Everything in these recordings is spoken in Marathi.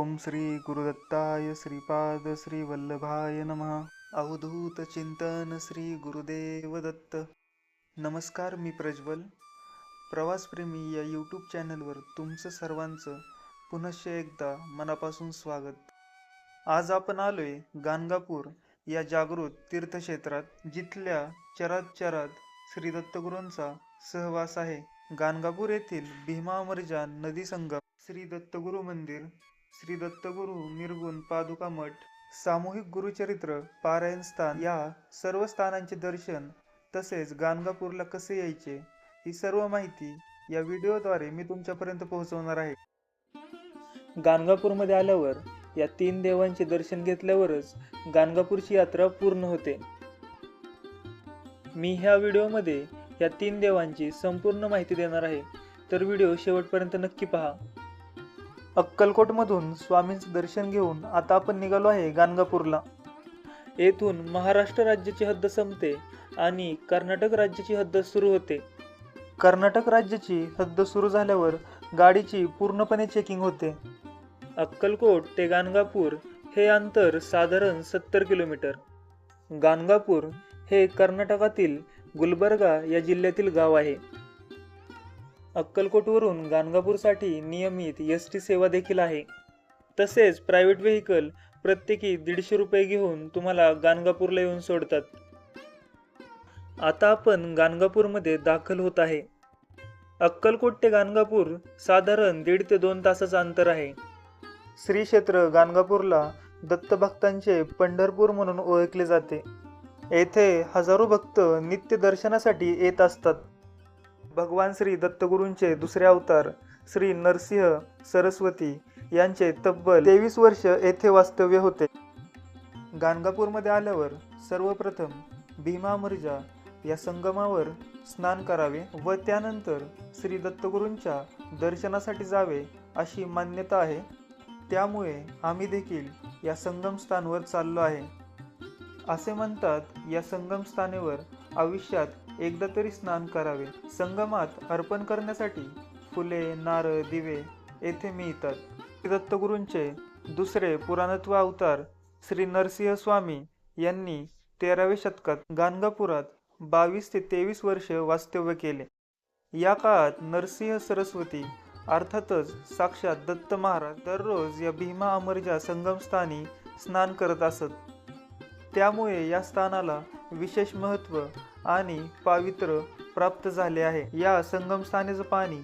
ओम श्री गुरुदत्ताय श्रीपाद श्री वल्लभाय नमः. अवधूत चिंतन श्री गुरुदेव दत्त नमस्कार मी प्रज्वल. प्रवासप्रेमी या यूट्यूब चॅनलवर तुमचं सर्वांचं पुनश्च एकदा मनापासून स्वागत. आज आपण आलोय गाणगापूर या जागृत तीर्थक्षेत्रात जिथल्या चरात चरात श्री दत्तगुरूंचा सहवास आहे. गाणगापूर येथील भीमा अमरजा नदी संगम श्री दत्तगुरु मंदिर श्री दत्तगुरु निर्गुण पादुका मठ सामूहिक गुरुचरित्र पारायण स्थान या सर्व स्थानांचे दर्शन तसेच गाणगापूरला कसे यायचे ही सर्व माहिती या व्हिडिओद्वारे मी तुमच्यापर्यंत पोहोचवणार आहे. गाणगापूरमध्ये आल्यावर या तीन देवांचे दर्शन घेतल्यावरच गाणगापूरची यात्रा पूर्ण होते. मी ह्या व्हिडिओमध्ये या तीन देवांची संपूर्ण माहिती देणार आहे. तर व्हिडिओ शेवटपर्यंत नक्की पहा. अक्कलकोटमधून स्वामींचं दर्शन घेऊन आता आपण निघालो आहे गाणगापूरला. येथून महाराष्ट्र राज्याची हद्द संपते आणि कर्नाटक राज्याची हद्द सुरू होते. कर्नाटक राज्याची हद्द सुरू झाल्यावर गाडीची पूर्णपणे चेकिंग होते. अक्कलकोट ते गाणगापूर हे अंतर साधारण सत्तर किलोमीटर. गाणगापूर हे कर्नाटकातील गुलबर्गा या जिल्ह्यातील गाव आहे. अक्कलकोटवरून गाणगापूरसाठी नियमित एस टी सेवा देखील आहे. तसेच प्रायव्हेट व्हेकल प्रत्येकी दीडशे रुपये घेऊन तुम्हाला गाणगापूरला येऊन सोडतात. आता आपण गाणगापूरमध्ये दाखल होत आहे. अक्कलकोट ते गाणगापूर साधारण दीड ते दोन तासाचं अंतर आहे. श्री क्षेत्र गाणगापूरला दत्तभक्तांचे पंढरपूर म्हणून ओळखले जाते. येथे हजारो भक्त नित्य दर्शनासाठी येत असतात. भगवान श्री दत्तगुरूंचे दुसरे अवतार श्री नरसिंह सरस्वती यांचे तब्बल तेवीस वर्ष येथे वास्तव्य होते. गाणगापूरमध्ये आल्यावर सर्वप्रथम भीमा मर्जा या संगमावर स्नान करावे व त्यानंतर श्री दत्तगुरूंच्या दर्शनासाठी जावे अशी मान्यता आहे. त्यामुळे आम्ही देखील या संगमस्थानवर चाललो आहे. असे म्हणतात या संगमस्थानेवर आयुष्यात एकदा तरी स्नान करावे. संगमात अर्पण करण्यासाठी फुले नारळ दिवे येथे मिळतात. दत्तगुरूंचे दुसरे पुराणत्व अवतार श्री नरसिंह स्वामी यांनी तेराव्या शतकात गाणगापुरात बावीस ते तेवीस वर्ष वास्तव्य केले. या काळात नरसिंह सरस्वती अर्थातच साक्षात दत्त महाराज दररोज या भीमा अमरजा संगमस्थानी स्नान करत असत. त्यामुळे या स्थानाला विशेष महत्त्व आणि पावित्र्य प्राप्त झाले आहे. या संगमस्थानीचं पाणी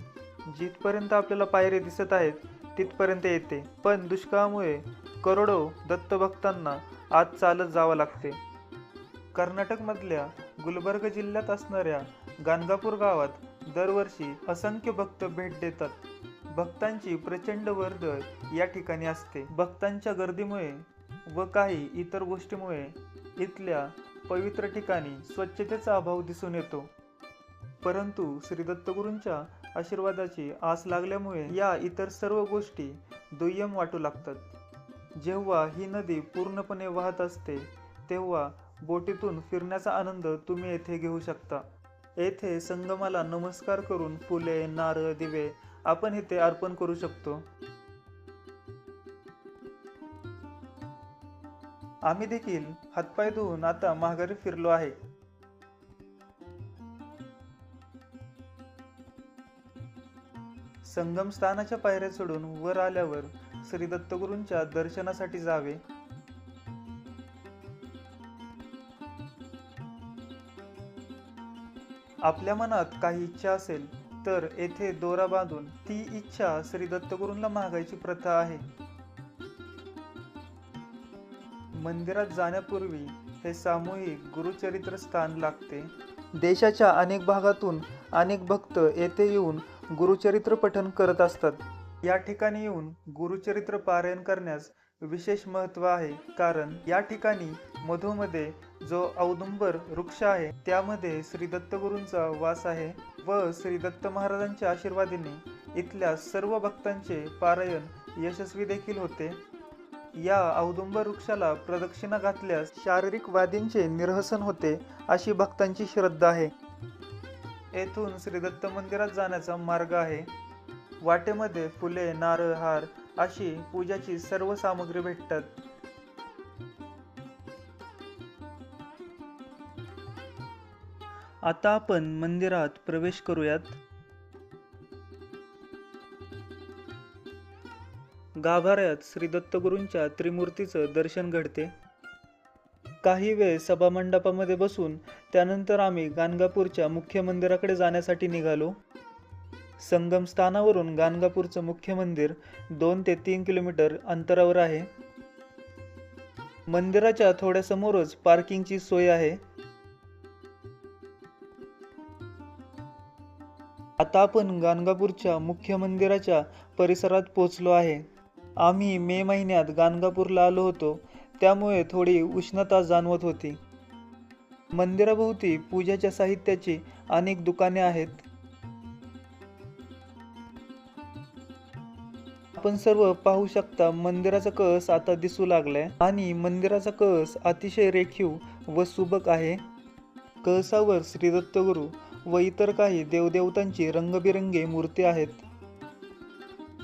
जिथपर्यंत आपल्याला पायरे दिसत आहेत तिथपर्यंत येते. पण दुष्काळामुळे करोडो दत्तभक्तांना आज चालत जावं लागते. कर्नाटकमधल्या गुलबर्ग जिल्ह्यात असणाऱ्या गाणगापूर गावात दरवर्षी असंख्य भक्त भेट देतात. भक्तांची प्रचंड वर्दळ या ठिकाणी असते. भक्तांच्या गर्दीमुळे व काही इतर गोष्टीमुळे इथल्या पवित्र ठिकाणी स्वच्छतेचा अभाव दिसून येतो. परंतु श्री दत्तगुरूंच्या आशीर्वादाची आस लागल्यामुळे या इतर सर्व गोष्टी दुय्यम वाटू लागतात. जेव्हा ही नदी पूर्णपणे वाहत असते तेव्हा बोटीतून फिरण्याचा आनंद तुम्ही येथे घेऊ शकता. येथे संगमाला नमस्कार करून फुले नारळ दिवे आपण इथे अर्पण करू शकतो. आम्ही देखील हातपाय धुवून आता माघारी फिरलो आहे. संगम स्थानाच्या पायऱ्या चढून वर आल्यावर श्री दत्तगुरूंच्या दर्शनासाठी जावे. आपल्या मनात काही इच्छा असेल तर येथे दोरा बांधून ती इच्छा श्री दत्तगुरूंना मागायची प्रथा आहे. मंदिरात जाण्यापूर्वी हे सामूहिक गुरुचरित्र स्थान लागते. देशाच्या अनेक भागातून अनेक भक्त येथे येऊन गुरुचरित्र पठन करत असतात. या ठिकाणी येऊन गुरुचरित्र पारायण करण्यास विशेष महत्त्व आहे. कारण या ठिकाणी मधोमध्ये जो औदुंबर वृक्ष आहे त्यामध्ये श्री दत्तगुरूंचा वास आहे व श्री दत्त महाराजांच्या आशीर्वादीने इथल्या सर्व भक्तांचे पारायण यशस्वी देखील होते. या औदुंब वृक्षाला प्रदक्षिणा घातल्यास शारीरिक व्याधींचे निरहसन होते अशी भक्तांची श्रद्धा आहे. येथून श्री दत्त मंदिरात जाण्याचा मार्ग आहे. वाटेमध्ये फुले नारळ हार अशी पूजाची सर्व सामग्री भेटतात. आता आपण मंदिरात प्रवेश करूयात. गाभाऱ्यात श्री दत्तगुरूंच्या त्रिमूर्तीचं दर्शन घडते. काही वेळ सभामंडपामध्ये बसून त्यानंतर आम्ही गाणगापूरच्या मुख्य मंदिराकडे जाण्यासाठी निघालो. संगमस्थानावरून गाणगापूरचं मुख्य मंदिर दोन ते तीन किलोमीटर अंतरावर आहे. मंदिराच्या थोड्या समोरच पार्किंगची सोय आहे. आता आपण गाणगापूरच्या मुख्य मंदिराच्या परिसरात पोहोचलो आहे. आम्ही मे महिन्यात गाणगापूरला आलो होतो. त्यामुळे थोडी उष्णता जाणवत होती. मंदिराभोवती पूजाच्या साहित्याची अनेक दुकाने आहेत. आपण सर्व पाहू शकता मंदिराचा कळस आता दिसू लागलाय आणि मंदिराचा कळस अतिशय रेखीव व सुबक आहे. कळसावर श्री दत्तगुरू व इतर काही देवदेवतांची रंगबिरंगी मूर्ती आहेत.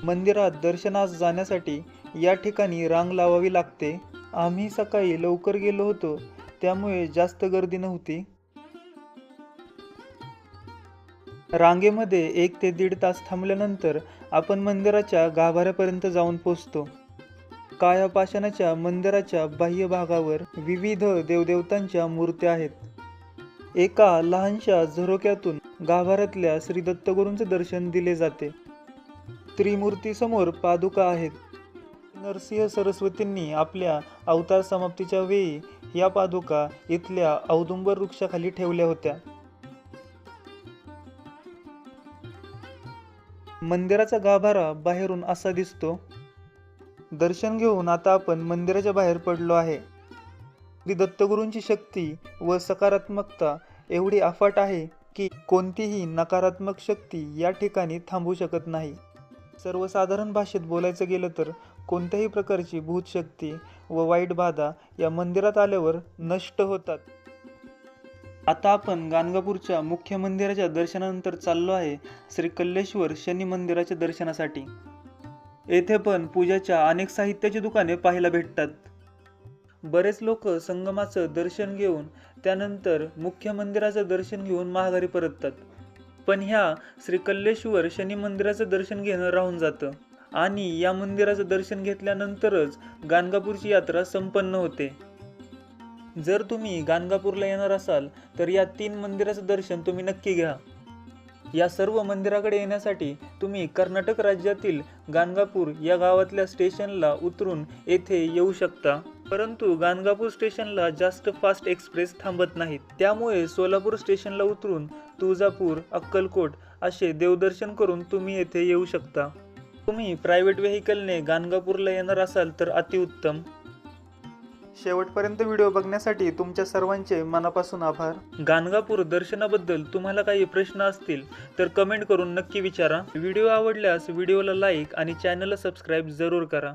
मंदिरात दर्शनास जाण्यासाठी या ठिकाणी रांग लावावी लागते. आम्ही सकाळी लवकर गेलो होतो त्यामुळे जास्त गर्दी नव्हती. रांगेमध्ये एक ते दीड तास थांबल्यानंतर आपण मंदिराच्या गाभाऱ्यापर्यंत जाऊन पोचतो काळ्या पाषाणाच्या मंदिराच्या बाह्य भागावर विविध देवदेवतांच्या मूर्त्या आहेत. एका लहानशा झरोक्यातून गाभाऱ्यातल्या श्री दत्तगुरूंचे दर्शन दिले जाते. त्रिमूर्तीसमोर पादुका आहेत. नरसिंह सरस्वतींनी आपल्या अवतार समाप्तीच्या वेळी या पादुका इथल्या औदुंबर वृक्षाखाली ठेवल्या होत्या. मंदिराचा गाभारा बाहेरून असा दिसतो. दर्शन घेऊन आता आपण मंदिराच्या बाहेर पडलो आहे. श्री दत्तगुरूंची शक्ती व सकारात्मकता एवढी अफाट आहे की कोणतीही नकारात्मक शक्ती या ठिकाणी थांबू शकत नाही. सर्वसाधारण भाषेत बोलायचं गेलं तर कोणत्याही प्रकारची भूतशक्ती व वाईट बाधा या मंदिरात आल्यावर नष्ट होतात. आता आपण गाणगापूरच्या मुख्य मंदिराच्या दर्शनानंतर चाललो आहे श्री कल्लेश्वर शनी मंदिराच्या दर्शनासाठी. येथे पण पूजाच्या अनेक साहित्याची दुकाने पाहायला भेटतात. बरेच लोक संगमाचं दर्शन घेऊन त्यानंतर मुख्य मंदिराचं दर्शन घेऊन माघारी परततात. पण ह्या श्रीकल्लेश्वर शनी मंदिराचं दर्शन घेणं राहून जातं. आणि या मंदिराचं दर्शन घेतल्यानंतरच गाणगापूरची यात्रा संपन्न होते. जर तुम्ही गाणगापूरला येणार असाल तर या तीन मंदिराचं दर्शन तुम्ही नक्की घ्या. या सर्व मंदिराकडे येण्यासाठी तुम्ही कर्नाटक राज्यातील गाणगापूर या गावातल्या स्टेशनला उतरून येथे येऊ शकता. परंतु गाणगापूर स्टेशनला जास्त फास्ट एक्सप्रेस थांबत नाहीत. त्यामुळे सोलापूर स्टेशनला उतरून तुळजापूर अक्कलकोट असे देवदर्शन करून तुम्ही येथे येऊ शकता. तुम्ही प्रायव्हेट व्हेकलने गाणगापूरला येणार असाल तर अतिउत्तम. शेवटपर्यंत व्हिडिओ बघण्यासाठी तुमच्या सर्वांचे मनापासून आभार. गाणगापूर दर्शनाबद्दल तुम्हाला काही प्रश्न असतील तर कमेंट करून नक्की विचारा. व्हिडिओ आवडल्यास व्हिडिओला लाईक आणि चॅनलला सबस्क्राईब जरूर करा.